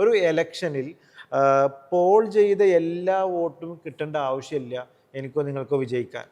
ഒരു എലക്ഷനിൽ പോൾ ചെയ്ത എല്ലാ വോട്ടും കിട്ടേണ്ട ആവശ്യമില്ല. എനിക്കോ നിങ്ങൾക്കോ വിജയിക്കാൻ.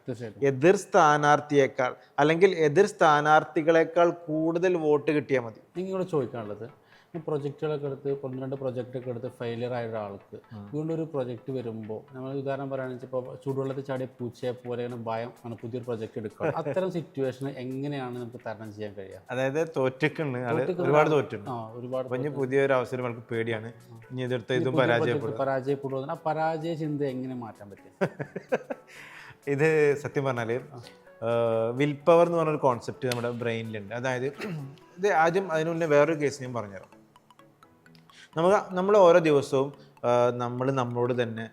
എതിർ സ്ഥാനാർത്ഥിയേക്കാൾ അല്ലെങ്കിൽ എതിർ സ്ഥാനാർത്ഥികളെക്കാൾ കൂടുതൽ വോട്ട് കിട്ടിയാൽ മതി. എനിക്ക് ചോദിക്കാനുള്ളത് പ്രൊജക്റ്റുകളൊക്കെ എടുത്ത് ഒന്ന് രണ്ട് പ്രൊജക്റ്റൊക്കെ എടുത്ത് ഫെയിലിയർ ആയ ഒരാൾക്ക് വീണ്ടും ഒരു പ്രൊജക്റ്റ് വരുമ്പോൾ നമ്മൾ ഉദാഹരണം പറയുകയാണെന്ന് വെച്ചാൽ ഇപ്പോൾ ചൂടുവെള്ളത്തിൽ ചാടിയ പൂച്ചയെ പോലെ ഇങ്ങനെ ഭയം ആണ് പുതിയൊരു പ്രൊജക്റ്റ് എടുക്കുക. അത്തരം സിറ്റുവേഷൻ എങ്ങനെയാണ് നമുക്ക് തരണം ചെയ്യാൻ കഴിയുക? അതായത് തോറ്റക്കുണ്ട് ഒരുപാട് തോറ്റുണ്ട് ഒരുപാട് ഇനി പുതിയൊരു അവസരം നമുക്ക് പേടിയാണ്. ഇനി എതിർത്ത് ഇതും പരാജയപ്പെടും പരാജയപ്പെടുക. ആ പരാജയ ചിന്ത എങ്ങനെ മാറ്റാൻ പറ്റും? ഇത് സത്യം പറഞ്ഞാൽ വിൽ പവർ എന്ന് പറഞ്ഞൊരു കോൺസെപ്റ്റ് നമ്മുടെ ബ്രെയിനിലുണ്ട് അതായത് ഇത് ആദ്യം അതിനു മുന്നേ വേറൊരു കേസ് ഞാൻ പറഞ്ഞുതരാം. നമുക്ക് നമ്മൾ ഓരോ ദിവസവും നമ്മൾ നമ്മളോട് തന്നെ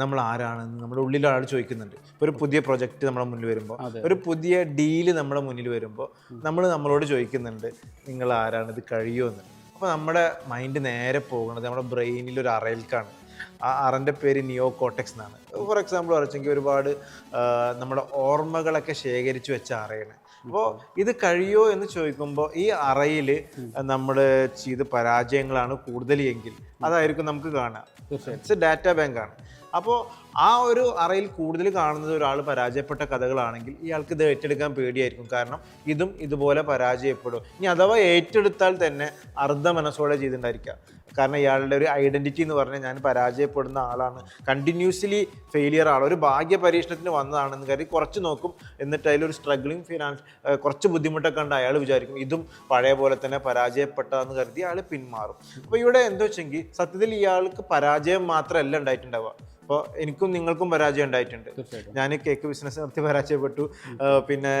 നമ്മൾ ആരാണെന്ന് നമ്മുടെ ഉള്ളിൽ ആൾ ചോദിക്കുന്നുണ്ട്. ഒരു പുതിയ പ്രൊജക്റ്റ് നമ്മുടെ മുന്നിൽ വരുമ്പോൾ ഒരു പുതിയ ഡീൽ നമ്മുടെ മുന്നിൽ വരുമ്പോൾ നമ്മൾ നമ്മളോട് ചോദിക്കുന്നുണ്ട് നിങ്ങൾ ആരാണ്? ഇത് കഴിയുമെന്ന് അപ്പോൾ നമ്മുടെ മൈൻഡ് നേരെ പോകുന്നത് നമ്മുടെ ബ്രെയിനിൽ ഒരു അറയിൽക്കാണ്. ആ അറന്റെ പേര് നിയോ കോട്ടെക്സ് എന്നാണ്. ഫോർ എക്സാമ്പിൾ പറയുമെങ്കിൽ ഒരുപാട് നമ്മുടെ ഓർമ്മകളൊക്കെ ശേഖരിച്ചു വെച്ച അറയാണ് അപ്പോൾ ഇത് കഴിയോ എന്ന് ചോദിക്കുമ്പോൾ ഈ അറയിൽ നമ്മൾ ചെയ്ത പരാജയങ്ങളാണ് കൂടുതൽ എങ്കിൽ അതായിരിക്കും നമുക്ക് കാണാം. ഇറ്റ്സ് ഡാറ്റാ ബാങ്ക് ആണ്. അപ്പോൾ ആ ഒരു അറയിൽ കൂടുതൽ കാണുന്നത് ഒരാൾ പരാജയപ്പെട്ട കഥകളാണെങ്കിൽ ഇയാൾക്ക് ഇത് ഏറ്റെടുക്കാൻ പേടിയായിരിക്കും. കാരണം ഇതും ഇതുപോലെ പരാജയപ്പെടും. ഇനി അഥവാ ഏറ്റെടുത്താൽ തന്നെ അർദ്ധ മനസ്സോടെ ചെയ്തിട്ടുണ്ടായിരിക്കുക കാരണം ഇയാളുടെ ഒരു ഐഡന്റിറ്റി എന്ന് പറഞ്ഞാൽ ഞാൻ പരാജയപ്പെടുന്ന ആളാണ്. കണ്ടിന്യൂസ്ലി ഫെയിലിയർ ആണ്. ഒരു ഭാഗ്യ പരീക്ഷണത്തിന് വന്നതാണെന്ന് കരുതി കുറച്ച് നോക്കും. എന്നിട്ട് അതിലൊരു സ്ട്രഗ്ലിംഗ് ഫിനാൻസ് കുറച്ച് ബുദ്ധിമുട്ടൊക്കെ ഉണ്ട്. അയാൾ വിചാരിക്കും ഇതും പഴയ പോലെ തന്നെ പരാജയപ്പെട്ടതെന്ന് കരുതി അയാൾ പിന്മാറും. അപ്പോൾ ഇവിടെ എന്താ വെച്ചെങ്കിൽ സത്യത്തിൽ ഇയാൾക്ക് പരാജയം മാത്രമല്ല ഉണ്ടായിട്ടുണ്ടാവുക. അപ്പോൾ എനിക്കും നിങ്ങൾക്കും പരാജയം ഉണ്ടായിട്ടുണ്ട്. ഞാൻ കേക്ക് ബിസിനസ് നടത്തി പരാജയപ്പെട്ടു. പിന്നെ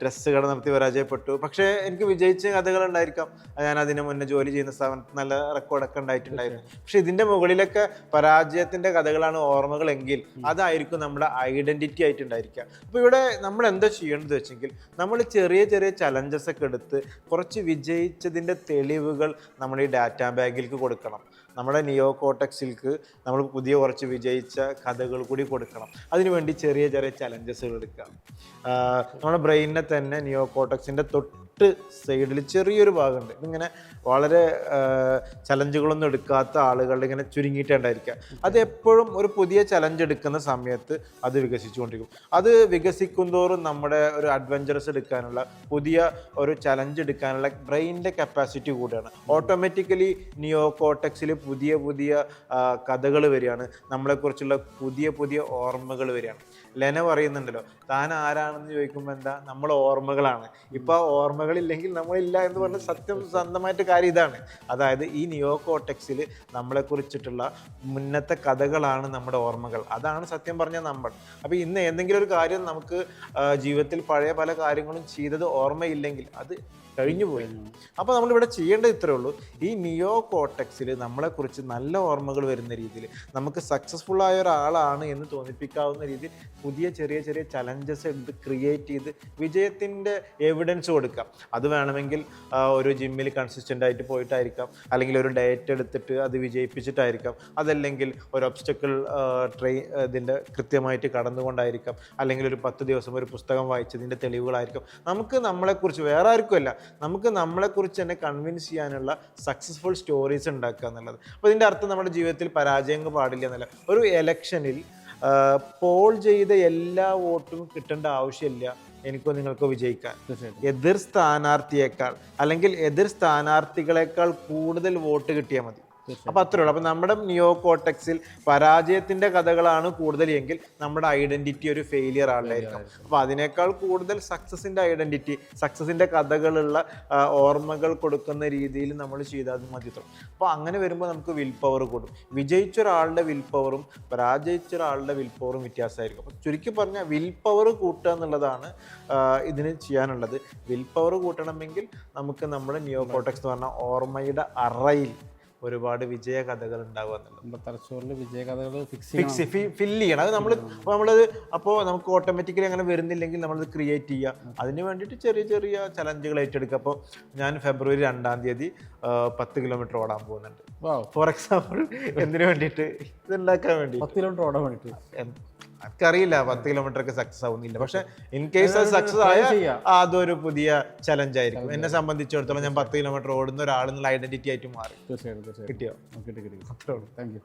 ഡ്രസ്സ് കട നടത്തി പരാജയപ്പെട്ടു. പക്ഷേ എനിക്ക് വിജയിച്ച കഥകളുണ്ടായിരിക്കാം ഞാൻ അതിന് മുന്നേ ജോലി ചെയ്യുന്ന സ്ഥാപനത്തിൽ നല്ല റെക്കോർഡൊക്കെ ഉണ്ടായിട്ടുണ്ടായിരുന്നു പക്ഷെ ഇതിന്റെ മുകളിലൊക്കെ പരാജയത്തിന്റെ കഥകളാണ് ഓർമ്മകളെങ്കിൽ അതായിരിക്കും നമ്മുടെ ഐഡന്റിറ്റി ആയിട്ടുണ്ടായിരിക്കുക. അപ്പോൾ ഇവിടെ നമ്മൾ എന്താ ചെയ്യേണ്ടത് വെച്ചെങ്കിൽ നമ്മൾ ചെറിയ ചെറിയ ചലഞ്ചസ് ഒക്കെ എടുത്ത് കുറച്ച് വിജയിച്ചതിന്റെ തെളിവുകൾ നമ്മൾ ഈ ഡാറ്റാ ബാങ്കിലേക്ക് കൊടുക്കണം. നമ്മുടെ നിയോ കോട്ടക്സിൽക്ക് നമ്മൾ പുതിയ കുറച്ച് വിജയിച്ച കഥകൾ കൂടി കൊടുക്കണം. അതിനുവേണ്ടി ചെറിയ ചെറിയ ചലഞ്ചസുകൾ എടുക്കുക. നമ്മുടെ ബ്രെയിനിനെ തന്നെ നിയോ കോട്ടക്സിന്റെ തൊട്ട് സൈഡിൽ ചെറിയൊരു ഭാഗമുണ്ട്. ഇതിങ്ങനെ വളരെ ചലഞ്ചുകളൊന്നും എടുക്കാത്ത ആളുകളുടെ ഇങ്ങനെ ചുരുങ്ങിയിട്ടുണ്ടായിരിക്കുക. അത് എപ്പോഴും ഒരു പുതിയ ചലഞ്ച് എടുക്കുന്ന സമയത്ത് അത് വികസിച്ചുകൊണ്ടിരിക്കും. അത് വികസിക്കും തോറും നമ്മുടെ ഒരു അഡ്വഞ്ചറസ് എടുക്കാനുള്ള പുതിയ ഒരു ചലഞ്ച് എടുക്കാനുള്ള ബ്രെയിനിന്റെ കപ്പാസിറ്റി കൂടിയാണ്. ഓട്ടോമാറ്റിക്കലി നിയോ കോട്ടക്സിൽ പുതിയ പുതിയ കഥകൾ വരികയാണ്. നമ്മളെക്കുറിച്ചുള്ള പുതിയ പുതിയ ഓർമ്മകൾ വരികയാണ്. ലെന പറയുന്നുണ്ടല്ലോ താൻ ആരാണെന്ന് ചോദിക്കുമ്പോൾ എന്താ? നമ്മൾ ഓർമ്മകളാണ്. ഇപ്പോൾ ആ ഓർമ്മകളില്ലെങ്കിൽ നമ്മളില്ല എന്ന് പറഞ്ഞ സത്യം സ്വന്തമായിട്ട് കാര്യം ഇതാണ്. അതായത് ഈ നിയോ കോട്ടക്സിൽ നമ്മളെ കുറിച്ചിട്ടുള്ള മുന്നത്തെ കഥകളാണ് നമ്മുടെ ഓർമ്മകൾ. അതാണ് സത്യം പറഞ്ഞ നമ്മൾ അപ്പൊ ഇന്ന് എന്തെങ്കിലും ഒരു കാര്യം നമുക്ക് ജീവിതത്തിൽ പഴയ പല കാര്യങ്ങളും ചെയ്തത് ഓർമ്മയില്ലെങ്കിൽ അത് കഴിഞ്ഞു പോയി. അപ്പോൾ നമ്മളിവിടെ ചെയ്യേണ്ടത് ഇത്രേ ഉള്ളൂ. ഈ നിയോ കോട്ടക്സിൽ നമ്മളെക്കുറിച്ച് നല്ല ഓർമ്മകൾ വരുന്ന രീതിയിൽ നമുക്ക് സക്സസ്ഫുൾ ആയ ഒരാളാണ് എന്ന് തോന്നിപ്പിക്കാവുന്ന രീതിയിൽ പുതിയ ചെറിയ ചെറിയ ചലഞ്ചസ് എടുത്ത് ക്രിയേറ്റ് ചെയ്ത് വിജയത്തിന്റെ എവിഡൻസ് കൊടുക്കാം. അത് വേണമെങ്കിൽ ഒരു ജിമ്മിൽ കൺസിസ്റ്റന്റ് ആയിട്ട് പോയിട്ടായിരിക്കാം. അല്ലെങ്കിൽ ഒരു ഡയറ്റ് എടുത്തിട്ട് അത് വിജയിപ്പിച്ചിട്ടായിരിക്കാം. അതല്ലെങ്കിൽ ഒരു ഒബ്സ്റ്റക്കിൾ ട്രെയിൻ ഇതിന്റെ കൃത്യമായിട്ട് കടന്നുകൊണ്ടായിരിക്കാം. അല്ലെങ്കിൽ ഒരു പത്ത് ദിവസം ഒരു പുസ്തകം വായിച്ചതിന്റെ തെളിവുകളായിരിക്കും. നമുക്ക് നമ്മളെക്കുറിച്ച് വേറെ ആർക്കുമല്ല. നമുക്ക് നമ്മളെക്കുറിച്ച് തന്നെ കൺവിൻസ് ചെയ്യാനുള്ള സക്സസ്ഫുൾ സ്റ്റോറീസ് ഉണ്ടാക്കുക എന്നുള്ളത്. അപ്പോൾ ഇതിന്റെ അർത്ഥം നമ്മുടെ ജീവിതത്തിൽ പരാജയങ്ങൾ പാടില്ല എന്നല്ല. ഒരു എലക്ഷനിൽ പോൾ ചെയ്ത എല്ലാ വോട്ടും കിട്ടേണ്ട ആവശ്യമില്ല. എനിക്കോ നിങ്ങൾക്കോ വിജയിക്കാൻ. എതിർ സ്ഥാനാർത്ഥിയേക്കാൾ അല്ലെങ്കിൽ എതിർ സ്ഥാനാർത്ഥികളെക്കാൾ കൂടുതൽ വോട്ട് കിട്ടിയാൽ മതി. തീർച്ചയായിട്ടും അപ്പൊ അത്രേ ഉള്ളൂ. അപ്പോൾ നമ്മുടെ നിയോ കോട്ടക്സിൽ പരാജയത്തിന്റെ കഥകളാണ് കൂടുതൽ എങ്കിൽ നമ്മുടെ ഐഡന്റിറ്റി ഒരു ഫെയിലിയർ ആളായിരിക്കും അപ്പോൾ അതിനേക്കാൾ കൂടുതൽ സക്സസിന്റെ ഐഡന്റിറ്റി സക്സസിന്റെ കഥകളുള്ള ഓർമ്മകൾ കൊടുക്കുന്ന രീതിയിൽ നമ്മൾ ചെയ്താൽ മതി അപ്പോൾ അങ്ങനെ വരുമ്പോൾ നമുക്ക് വിൽ പവർ കൂടും. വിജയിച്ച ഒരാളുടെ വിൽ പവറും പരാജയിച്ച ഒരാളുടെ വിൽ പവറും വ്യത്യാസമായിരിക്കും. അപ്പോൾ ചുരുക്കി പറഞ്ഞാൽ വിൽ പവർ കൂട്ടുക എന്നുള്ളതാണ് ഇതിന് ചെയ്യാനുള്ളത്. വിൽ പവർ കൂട്ടണമെങ്കിൽ നമുക്ക് നമ്മുടെ നിയോ കോട്ടക്സ് എന്ന് പറഞ്ഞ ഓർമ്മയുടെ അറയിൽ ഒരുപാട് വിജയ കഥകൾ ഉണ്ടാവുക എന്നുള്ളത്. വിജയകഥകൾ ഫിക്സ് ഫിക്സ് ഫില്ല് ചെയ്യണം. അത് നമ്മൾ നമ്മളത് അപ്പോൾ നമുക്ക് ഓട്ടോമാറ്റിക്കലി അങ്ങനെ വരുന്നില്ലെങ്കിൽ നമ്മളത് ക്രിയേറ്റ് ചെയ്യുക അതിന് വേണ്ടിയിട്ട് ചെറിയ ചെറിയ ചലഞ്ചുകൾ ഏറ്റെടുക്കുക. അപ്പോൾ ഞാൻ ഫെബ്രുവരി രണ്ടാം തീയതി പത്ത് കിലോമീറ്റർ ഓടാൻ പോകുന്നുണ്ട്. ഫോർ എക്സാമ്പിൾ എന്തിനു വേണ്ടിയിട്ട്? ഇത് ഉണ്ടാക്കാൻ വേണ്ടി പത്ത് കിലോമീറ്റർ ഓടാൻ വേണ്ടിയിട്ട്. എനിക്കറിയില്ല പത്ത് കിലോമീറ്റർ ഒക്കെ സക്സസ് ആവുന്നില്ല. പക്ഷെ ഇൻ കേസ് അത് സക്സസ് ആയ. അതൊരു പുതിയ ചലഞ്ച് ആയിരിക്കും. എന്നെ സംബന്ധിച്ചിടത്തോളം ഞാൻ പത്ത് കിലോമീറ്റർ ഓടുന്ന ഒരാളെന്നുള്ള ഐഡന്റിറ്റി ആയിട്ട് മാറി. തീർച്ചയായിട്ടും കിട്ടിയോ? കിട്ടി കിട്ടി താങ്ക് യു